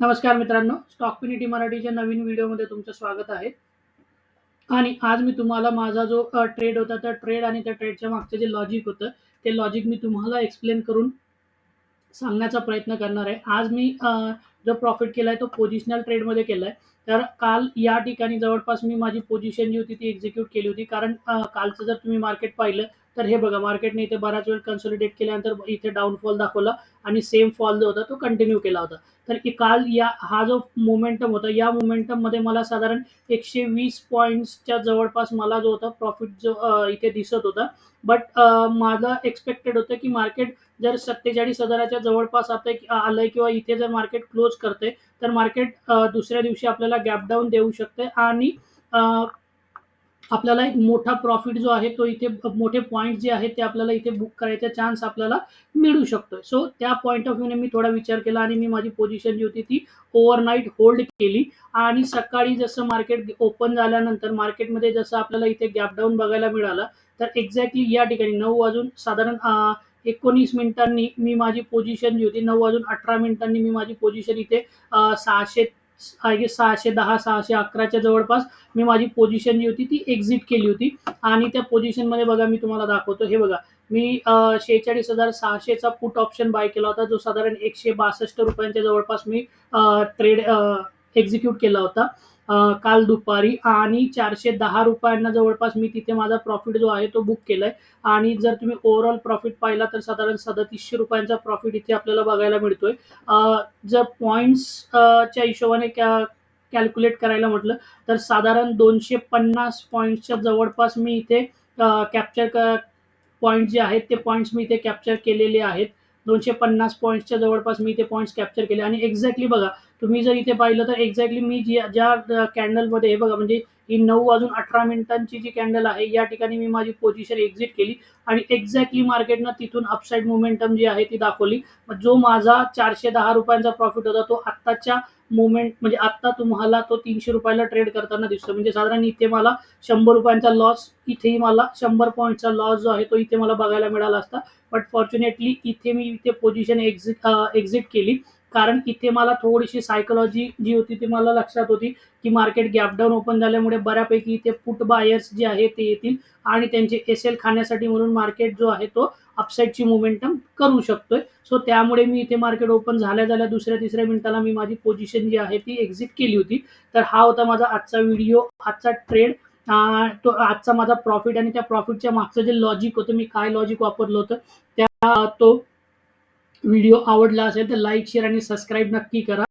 नमस्कार मित्रांनो स्टॉक पिनिटी मराठीच्या नवीन व्हिडिओमध्ये तुमचं स्वागत आहे. आणि आज मी तुम्हाला माझा जो ट्रेड होता त्या ट्रेड आणि त्या ट्रेडच्या मागचं जे लॉजिक होतं ते लॉजिक मी तुम्हाला एक्सप्लेन करून सांगण्याचा प्रयत्न करणार आहे. आज मी जो प्रॉफिट केला आहे तो पोझिशनल ट्रेडमध्ये केला आहे तर काल या ठिकाणी जवळपास मी माझी पोझिशन जी होती ती एक्झिक्यूट केली होती. कारण कालचं जर तुम्ही मार्केट पाहिलं तर हे बघा मार्केटने इथे बराच वेळ कन्सोलिडेट केल्यानंतर इथे डाऊनफॉल दाखवला आणि सेम फॉल जो होता तो कंटिन्यू केला होता. तर काल या हा जो मोमेंटम होता या मोमेंटममध्ये मला साधारण एकशे वीस पॉईंट्सच्या जवळपास मला जो होता प्रॉफिट जो इथे दिसत होता. बट माझं एक्सपेक्टेड होतं की मार्केट जर सत्तेचाळीस हजाराच्या जवळपास आता आलं आलंय किंवा इथे जर मार्केट क्लोज करते तर मार्केट दुसऱ्या दिवशी आपल्याला गॅप डाऊन देऊ शकते आणि आपल्याला एक मोठा प्रॉफिट जो आहे तो इथे मोठे पॉईंट जे आहेत ते आपल्याला इथे बुक करायचा चान्स आपल्याला मिळू शकतोय. सो त्या पॉईंट ऑफ व्ह्यूने मी थोडा विचार केला आणि मी माझी पोझिशन जी होती ती ओव्हरनाईट होल्ड केली. आणि सकाळी जसं मार्केट ओपन झाल्यानंतर मार्केटमध्ये जसं आपल्याला इथे गॅप डाऊन बघायला मिळाला तर एक्झॅक्टली या ठिकाणी नऊ वाजून साधारण एकोणीस मिनिटांनी मी माझी पोझिशन जी होती नऊ वाजून अठरा मिनिटांनी मी माझी पोझिशन इथे सहाशे आय गेस सहाशे दहा सहाशे अकराच्या जवळपास मी माझी पोझिशन जी होती ती एक्झिट केली होती. आणि त्या पोझिशनमध्ये बघा मी तुम्हाला दाखवतो. हे बघा मी शेहेचाळीस हजार सहाशेचा पुट ऑप्शन बाय केला होता जो साधारण एकशे बासष्ट रुपयांच्या जवळपास मी ट्रेड एक्झिक्यूट केला होता. काल दुपारी आणि चारशे दहा रुपयांना जवळपास मी तिथे माझा प्रॉफिट जो आहे तो बुक केलाय. आणि जर तुम्ही ओव्हरऑल प्रॉफिट पाहिला तर साधारण सदतीसशे रुपयांचा प्रॉफिट इथे आपल्याला बघायला मिळतोय. जर पॉईंट्स च्या हिशोबाने कॅ कॅल्क्युलेट करायला म्हटलं तर साधारण दोनशे पन्नास पॉईंट्सच्या जवळपास मी इथे कॅप्चर पॉईंट जे आहेत ते पॉईंट्स मी इथे कॅप्चर केलेले आहेत. दोनशे पन्नास पॉईंट्सच्या जवळपास मी इथे पॉईंट्स कॅप्चर केले. आणि एक्झॅक्टली बघा तुम्ही जर इथे पाहिलं तर एक्झॅक्टली मी जी ज्या कॅन्डलमध्ये हे बघा म्हणजे ही नऊ वाजून अठरा मिनिटांची जी कॅन्डल आहे या ठिकाणी मी माझी पोझिशन एक्झिट केली आणि एक्झॅक्टली मार्केटनं तिथून अपसाईड मोमेंटम जी आहे ती दाखवली. जो माझा चारशे दहा रुपयांचा प्रॉफिट होता तो आत्ताच्या मोमेंट म्हणजे आत्ता तुम्हाला तो तीनशे रुपयाला ट्रेड करताना दिसतो म्हणजे साधारण इथे मला शंभर रुपयांचा लॉस इथेही मला शंभर पॉईंटचा लॉस जो आहे तो इथे मला बघायला मिळाला असता. बट फॉर्च्युनेटली इथे मी इथे पोझिशन एक्झिट एक्झिट केली. कारण इथे मला थोडीशी सायकोलॉजी जी होती ती मला लक्षात होती की मार्केट गॅप डाऊन ओपन झाल्यामुळे बऱ्यापैकी इथे पुट बायर्स जे आहे ते येतील आणि त्यांचे एस एल खाण्यासाठी म्हणून मार्केट जो आहे तो अपसाईडची मोमेंटम करू शकतोय. सो त्यामुळे मी इथे मार्केट ओपन झाल्या झाल्या दुसऱ्या तिसऱ्या मिनिटाला मी माझी पोझिशन जी आहे ती एक्झिट केली होती. तर हा होता माझा आजचा व्हिडिओ आजचा ट्रेड तो आजचा माझा प्रॉफिट आणि त्या प्रॉफिटच्या मागचं जे लॉजिक होतं मी काय लॉजिक वापरलं होतं त्या तो व्हिडिओ आवडला असेल तर लाईक शेअर आणि सबस्क्राईब नक्की करा.